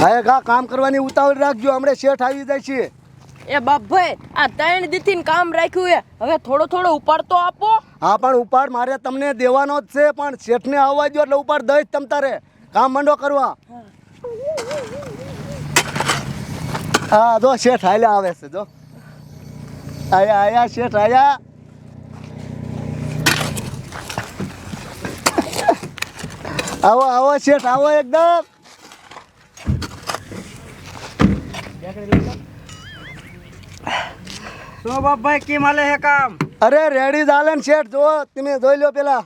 હા ઘા કામ કરવાની ઉતાવળ રાખજો. હમણાં શેઠ આવી જાય છે. એ બાપભાઈ આ ત્રણ દીથી કામ રાખ્યું એ હવે થોડો થોડો ઉપાડ તો આપો. હા પણ ઉપાડ મારે તમને દેવાનો જ છે પણ શેઠને આવવા દો એટલે ઉપાડ દઈ જ તારે. કામ મંડો કરવા. હા જો શેઠ હાલ્યા આવે છે જો. આયા આયા શેઠ આયા. આવો આવો શેઠ આવો એકદમ. શું બાપભાઈ કેમ હાલે હે કામ? અરે રેડી ચાલે ને શેઠ જો તમે જોઈ લો પેલા.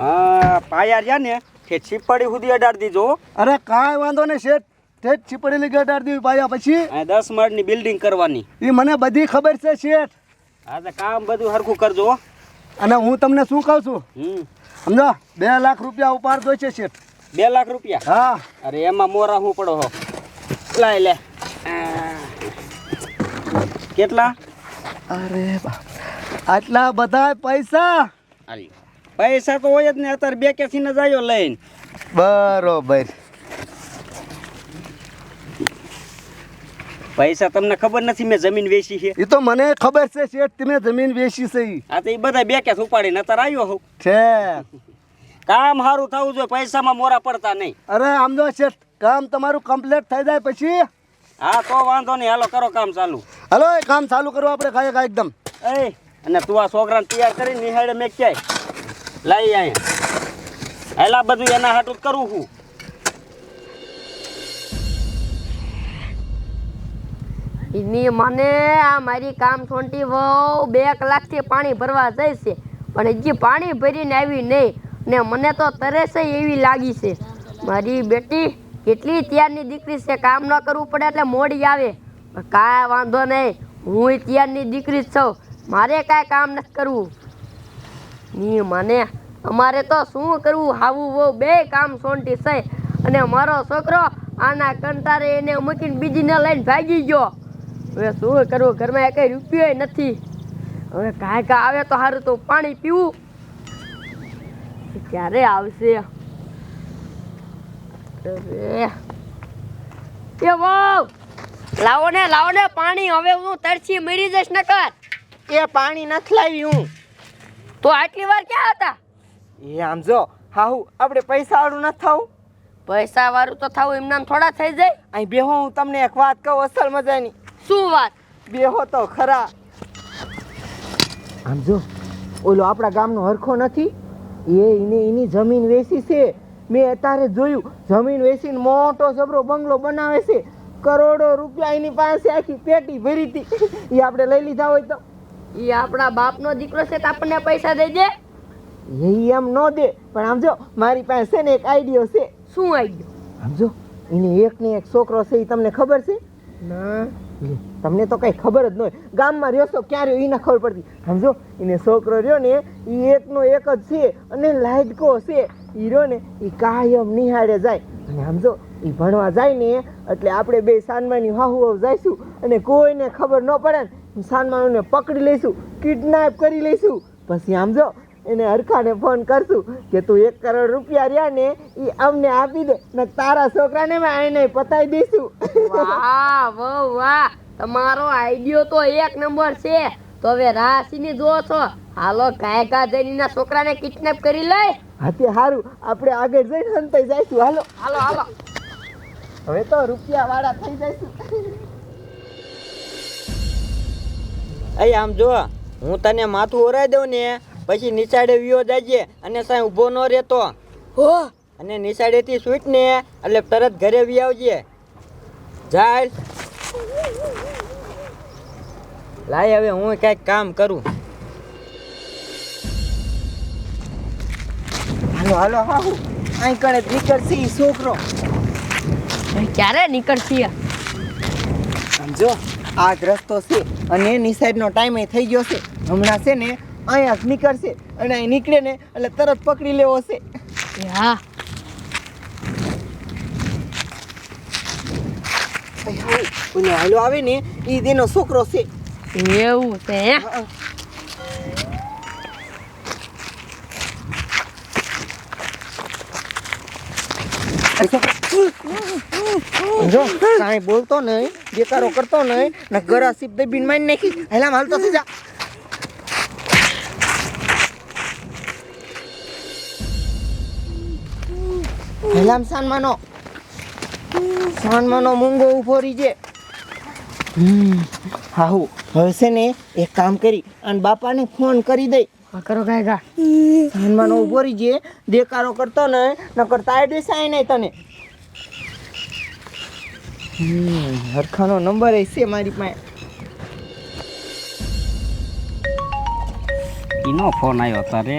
હા પાયા રહ્યા ને કે છીપડી સુધી અડાડી દીધો અરે કાંઈ વાંધો નહીં શેઠ ઠેઠ લીધી અડાડ દેવી પાયા પછી. આ દસ માળની બિલ્ડિંગ કરવાની. એ મને બધી ખબર છે શેઠ. હા તો કામ બધું હરખું કરજો અને હું તમને શું કહું છું? હમ. સમજો બે લાખ રૂપિયા ઉપાડ દો છે શેઠ. બે લાખ રૂપિયા? હા. અરે એમાં મોરા હું પડો હો. લાય એટલે કેટલા? અરે આટલા બધા પૈસા? પૈસા તો હોય જ ને અત્યારે બે કેસી ને જાયો લઈને. બરોબર. પૈસા તમને ખબર નથી મેં જમીન વેચી છે? એ તો મને ખબર છે શેઠ તમે જમીન વેચી છે આ તો એ બધા બે કેસ ઉપાડીને અત્યારે આવ્યો હોઉં છે. કામ સારું થવું જોઈએ પૈસામાં મોરા પડતા નહીં. અરે આમ જો શેઠ કામ તમારું કમ્પ્લીટ થઈ જાય પછી? હા તો વાંધો નહીં. હાલો કરો કામ ચાલુ. હાલો એ કામ ચાલુ કરવું આપણે કાંઈ કાંઈ એકદમ. એ અને તું આ છોકરાને તૈયાર કરી નિહાળે મેં ક્યાંય. લાવી અહીંયા. હેલા બધું એના હાટું જ કરું છું. એની મને આ મારી કામ છોંટી વહુ બે કલાકથી પાણી ભરવા જાય છે પણ હજી પાણી ભરીને આવી નહીં ને મને તો તરસે એવી લાગી છે. મારી બેટી કેટલી ત્યારની દીકરી છે, કામ ન કરવું પડે એટલે મોડી આવે. કાંઈ વાંધો નહીં, હું ત્યારની દીકરી જ છું. મારે કાંઈ કામ નથી કરવું. ની મને, અમારે તો શું કરવું? હાવું બહુ બે કામ સોંટી છે. અને મારો છોકરો આના કંટારે એને મૂકીને બીજીને લઈને ભાગી ગયો. હવે શું કરવું ઘરમાં કઈ રૂપિયો નથી. હવે કાંઈ કાંઈ આવે તો સારું તો પાણી પીવું. ક્યારે આવશે? એ વહુ લાવો ને લાવો ને પાણી. હવે હું તરસી મરી જઈશ નકર. એ પાણી નથી લાવી હું તો આટલી વાર ક્યાં હતા? એ આમ જો હાહુ આપણે પૈસા વાળું નથી થવું પૈસા વાળું તો થવું એમનામ થોડા થઈ જાય. અહીં બેહો હું તમને એક વાત કહું અસલ મજાની. શું વાત? બેહો તો ખરા. આમ જો ઓલો આપણા ગામનો હરખો નથી? એ એને એની જમીન વેચી છે. મેં અત્યારે જોયું જમીન વેચીને મોટો જબરો બંગલો બનાવે છે. કરોડો રૂપિયા એની પાસે આખી પેટી ભરી હતી. એ આપણે લઈ લીધા હોય તો. એ આપણા બાપનો દીકરો છે તો આપણને પૈસા દઈ દે. એ એમ ન દે. પણ આમ જો મારી પાસે છે ને એક આઈડિયો છે. શું આઈડિયો? સમજો એને એક ને એક છોકરો છે એ તમને ખબર છે? ના. તમને તો કઈ ખબર જ ન હોય. ગામમાં રહ્યો છો ક્યાં રહ્યો એને ખબર પડતી. સમજો એને છોકરો રહ્યો ને એ એકનો એક જ છે અને લાયકો છે. રહ્યો ને એ કાયમ નિહાળે જાય. અને સમજો એ ભણવા જાય ને, એટલે આપણે બે સાનમાની હાહુ જઈશું અને કોઈને ખબર ન પડે ને સાનમાનને પકડી લઈશું, કિડનેપ કરી લઈશું. પછી સમજો એને હરખાને ફોન કરશું કે તું એક કરોડ રૂપિયા રહ્યા ને એ અમને આપી દે, ને તારા છોકરાને મેં આઈને પતાવી દઈશું. વાહ વાહ. તમારો આઈડિયો તો એક નંબર છે. તો હવે રાશિની જુઓ છો. હાલો કાયકા જૈનીના છોકરાને કિડનેપ કરી લઈ. હાથી સારું આપણે આગળ જઈને હંતાઈ જઈશું. હાલો. હાલો હાલો. હવે તો રૂપિયા વાળા થઈ જઈશું. અહીં આમ જો હું તને માથું ઓરાઈ દઉં ને પછી નિશાળે વિયો જાજે અને સાંઈ ઊભો ન રહેતો. હો. અને નિશાળેથી છૂટ ને એટલે તરત ઘરે વી આવજે જાય લાય હવે હું કંઈક કામ કરું. હાલો હાલો હાહુ અહીં કણે નીકળશે છોકરો. ક્યારે નીકળશી? સમજો આ જ રસ્તો છે અને એની સાઈડનો ટાઈમ થઈ ગયો છે. હમણાં છે ને અહીંયા જ નીકળશે અને અહીં નીકળે ને એટલે તરત પકડી લેવો છે. હા. ઓલો હાલો આવે ને એ તેનો છોકરો છે. એવું છે જો કાંઈ બોલતો નહીં બેકારો કરતો નહીં ને ગરા સીપ દબીને મારી નાખી હેલા હાલતો થઈ જા હેલામ સાનમાનો સાનમાનો મૂંગો ઊભો રીજે હાહુ. હવે છે ને એક કામ કરી અને બાપાને ફોન કરી દઈ હા કરો કાંઈ ગા. હનુમાન ઊભો રીજે દેકારો કરતો નહીં નકર તાય દેસાય નહીં તને. હરખાનો નંબર એ મારી પાસે. એનો ફોન આવ્યો તારે.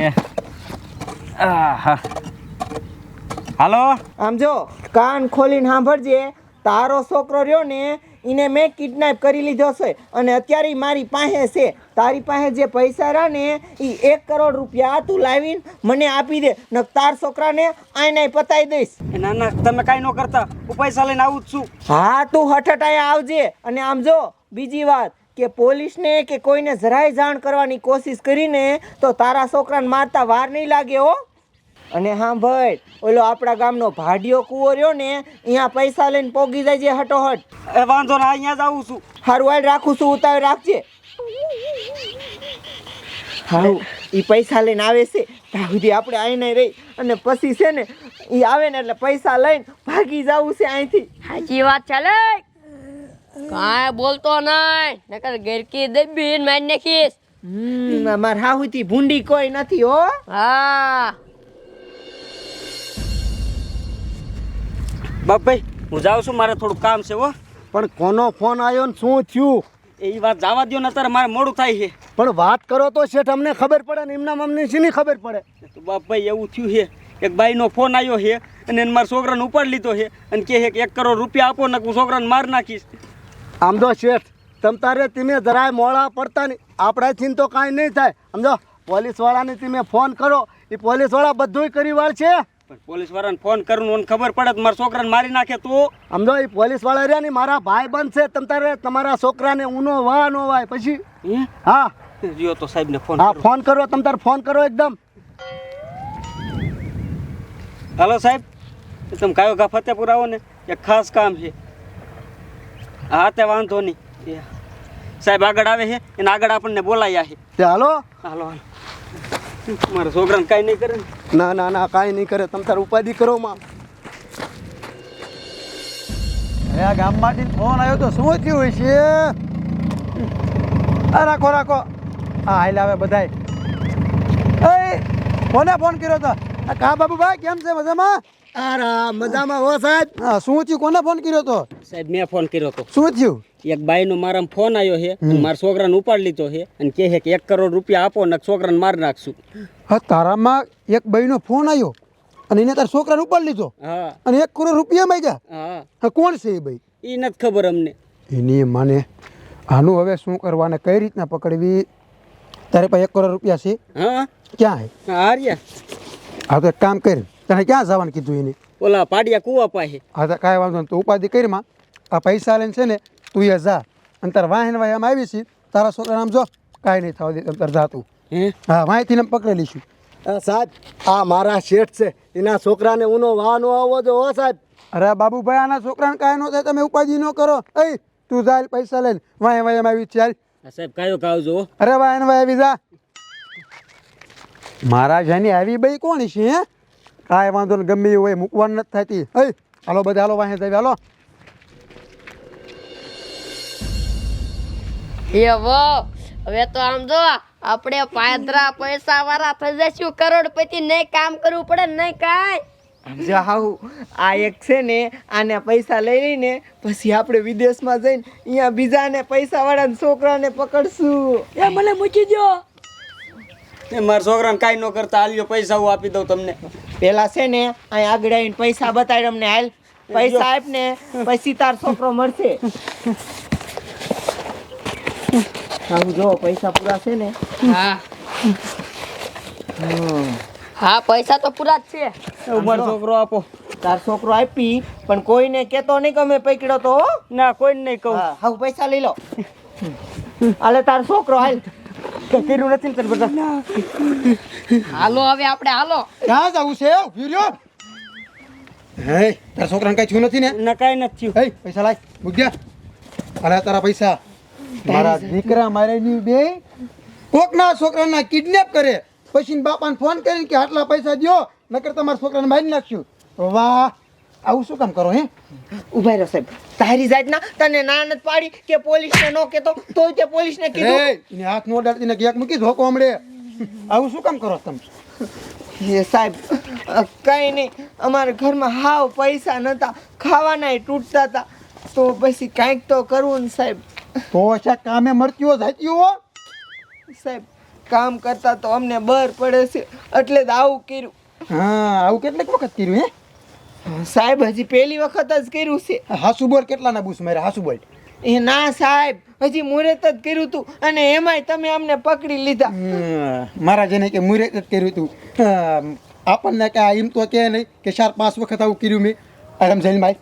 આહા. હાલો? આમ જો કાન ખોલીને સાંભળજે. તારો છોકરો રહ્યો ને એને મેં કિડનેપ કરી લીધો છે. અને અત્યારે મારી પાસે છે. તારી પાસે જે પૈસા રહ્યા ને એ એક કરોડ રૂપિયા તું લાવીને મને આપી દે. ને તાર છોકરાને આઈને પતાવી દઈશ. ના ના તમે કાંઈ ન કરતા. હું પૈસા લઈને આવું જ છું. હા તું હઠટાએ આવજે. અને આમ જો બીજી વાત કે પોલીસને કે કોઈને જરાય જાણ કરવાની કોશિશ કરીને તો તારા છોકરાને મારતા વાર નહીં લાગે હો. અને હા ભાઈ ઓલો આપણા ગામનો ભાડિયો કૂવો રહ્યો ને અહીંયા પૈસા લઈને પોગી જાય છે હટોહટ. એ વાંધો ના અહીંયા જ આવું છું. હારું હાલ રાખું છું ઉતાવળ રાખજે. હારું એ પૈસા લઈને આવે છે ત્યાં સુધી આપણે આવીને રહી. અને પછી છે ને એ આવે ને એટલે પૈસા લઈને ભાગી જવું છે અહીંથી. સાચી વાત ચાલે કાંઈ બોલતો નહીં નકર ગરકી દબીને મારી નાખીશ. હમ માર હાહુથી ભૂંડી કોઈ નથી હો. હા. બાપભાઈ હું જાઉં છું મારે થોડું કામ છે હો. પણ કોનો ફોન આવ્યો ને શું થયું? એ વાત જવા દો ને અત્યારે મારે મોડું થાય છે. પણ વાત કરો તો શેઠ અમને ખબર પડે ને એમના મમ્મી શીની ખબર પડે? તો બાપભાઈ એવું થયું છે એક ભાઈનો ફોન આવ્યો છે અને એને મારા છોકરાને ઉપાડ લીધો છે અને કહે છે કે એક કરોડ રૂપિયા આપો ને હું છોકરાને માર નાખીશ. આમ તો શેઠ તમ તારે તમે જરાય મોડા પડતા નહીં. આપણાથી તો કાંઈ નહીં થાય. સમજો પોલીસવાળાને તમે ફોન કરો. એ પોલીસવાળા બધું કરી વાળ છે પણ પોલીસવાળાને ફોન કરું ને ખબર પડે મારા છોકરાને મારી નાખે તો. સમજો એ પોલીસવાળા રહ્યા ને મારા ભાઈ બનશે તમ તારે તમારા છોકરાને ઊનો વાહ નો વાય. પછી? હા? જીઓ તો સાહેબને ફોન હા ફોન કરો તમ તારે ફોન કરો એકદમ. હાલો સાહેબ તમે કાયો કા ફતેપુર આવો ને? એક ખાસ કામ છે. હા તે વાંધો નહીં. સાહેબ આગળ આવે છે એને આગળ આપણને બોલાયા છે હાલો? હાલો હાલો. મારા છોકરાને કાંઈ નહીં કરે ને. ના ના ના, કાંઈ નહીં કરે. તમ તારે ઉપાધિ કરો, માં. આ ગામમાંથી ફોન આવ્યો તો શું થયું છે? આ રાખો રાખો. હા હાલ આવે બધાય. કોને ફોન કર્યો તો? કા કા બાબુભાઈ, કેમ છે મજામાં? અરે મજામાં હો સાહેબ? હા શું થયું? કોને ફોન કર્યો તો? સાહેબ મેં ફોન કર્યો તો. શું થયું? એક બાઈનો મારા ફોન આવ્યો છે અને મારા છોકરાને ઉપાડ લીધો છે અને કહે છે કે એક કરોડ રૂપિયા આપો ને છોકરાને માર નાખશું. હા તારામાં એક ભાઈનો ફોન આવ્યો અને એને તારા છોકરાને ઉપાડ લીધો? હા. અને એક કરોડ રૂપિયા માંગ્યા? હા. હા કોણ છે એ ભાઈ એ નથી ખબર અમને. એની માને આનું હવે શું કરવાને કઈ રીતના પકડવી? તારે પાસે એક કરોડ રૂપિયા છે? હા. ક્યાં હે હા હાર્યા. હા તો એક કામ કર. તને ક્યાં જવાનું કીધું એને? ઓલા પાડિયા કુવા પાસે. હા તો કાંઈ વાંધો નહીં તું ઉપાધિ કરીમાં આ પૈસા લઈને છે ને તું એ જા. અને તારા વાહન વાહ આમ આવી છે તારા છોકરા આમ જો કાંઈ નહીં થવા દે તાર જાતું. હે? હા માહિતી ને પકડી લઈશું સાહેબ આ મારા શેઠ છે એના છોકરાને ઊનો વાહ નો આવવો જો હો સાહેબ. અરે બાબુભાઈ આના છોકરાને કાંઈ ન થાય તમે ઉપાધિ ન કરો. એ તું જાય પૈસા લઈને. વાહ વાહ આવી ચાલ સાહેબ કયો કાવ જો અરે વાહન વાહ આવી જા. મારા જાની આવી બઈ કોણ છે હે? કાંઈ વાંધો નહીં ગમે એવું હોય મૂકવાનું નથી થતી. એ હાલો બધા હાલો વાહે જાવી હાલો. એ વો હવે તો આમ જો આપણે પાદરા પૈસા વાળા થઈ જશું કરોડપતિ નહીં કામ કરવું પડે નહીં કાંઈ. જો હાઉ આ એક છે ને આને પૈસા લઈ લઈને પછી આપણે વિદેશમાં જઈને અહીંયા બીજાને પૈસા વાળાને છોકરાને પકડશું. એ મને મૂકી દો એ મારા છોકરાને કાંઈ ન કરતા હાલ્યો પૈસા હું આપી દઉં તમને. પેલા છે ને અહીં આગળ આવીને પૈસા બતાવી અમને હાલ. પૈસા આપ ને પછી તાર છોકરો મળશે. આવું જો પૈસા પૂરા છે ને. હા. હા પૈસા તો પૂરા જ છે. ઉમર છોકરો આપો. તાર છોકરો આપી પણ કોઈને કેતો નહીં કે અમે પકડ્યો તો ના કોઈને નહીં કહું. હા પૈસા લઈ લો. અલે તાર છોકરો હાલ. કર્યું નથી ને બધા? હાલો હવે આપણે હાલો. ક્યાં જવું છે? ફ્યુરિયો હે તારા છોકરાને કઈ થયું નથી ને? ન કઈ નથી થયું. હે પૈસા લાય. મૂક્યા અરે તારા પૈસા. મારા દીકરા મારે ની બે. કોકના છોકરાના કિડનેપ કરે. પછી બાપાને ફોન કરીને કે આટલા પૈસા દ્યો નકર તમારા છોકરાને મારી નાખ્યું વાહ. આવું શું કામ કરો હે? ઊભા રહો સાહેબ. તારી જાતના તને નાનત પાડી કે પોલીસને નો કેતો તોય તે પોલીસને કીધું. ને હાથ નો અડાડતી ને ગેક મૂકી ધોકો હમણે. આવું શું કામ કરો તમે? એ સાહેબ કઈ નહીં. અમારા ઘરમાં હાવ પૈસા નતા ખાવાના તૂટતા હતા તો પછી કાંઈક તો કરવું ને સાહેબ. તો અચ્છા કામે મરતીઓ હો? સાહેબ કામ કરતા તો અમને બર પડે છે એટલે જ આવું કર્યું. હા આવું કેટલીક વખત કર્યું હે? સાહેબ હજી પહેલી વખત જ કર્યું છે. હાસુ બોલ કેટલાના બૂસ મારે હાસુ બોલ એ ના સાહેબ હજી મુહૂર્ત જ કર્યું હતું અને એમાંય તમે અમને પકડી લીધા. મારા જેને કે મુરે જ કર્યું હતું આપણને કે આ એમ તો કે નહીં કે ચાર પાંચ વખત આવું કર્યું મેં. આરામ જઈને ભાઈ.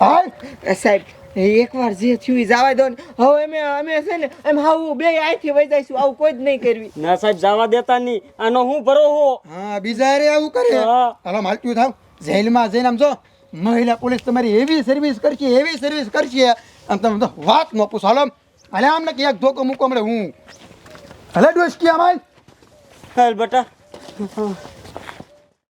હા સાહેબ એકવાર જે થયું એ જવા દો ને. હવે અમે અમે છે ને એમ હાવું બે અહીંથી વહી જઈશું આવું કોઈ જ નહીં કરવી. ના સાહેબ જવા દેતા નહીં. આનો હું ભરો હો હા બીજા રે આવું કરે. હા. હાલો માલતું થાવ. જેલમાં જઈને આમ જો, મહિલા પોલીસ તમારી એવી સર્વિસ કરશે, એવી સર્વિસ કરશે, આમ તમે તો વાત ન પૂછો. હાલો, હાલે આમને ક્યાંક ધોકો મૂકો હમણાં હું. હલે ડોસ ક્યાં અમાલ હાલ બેટા.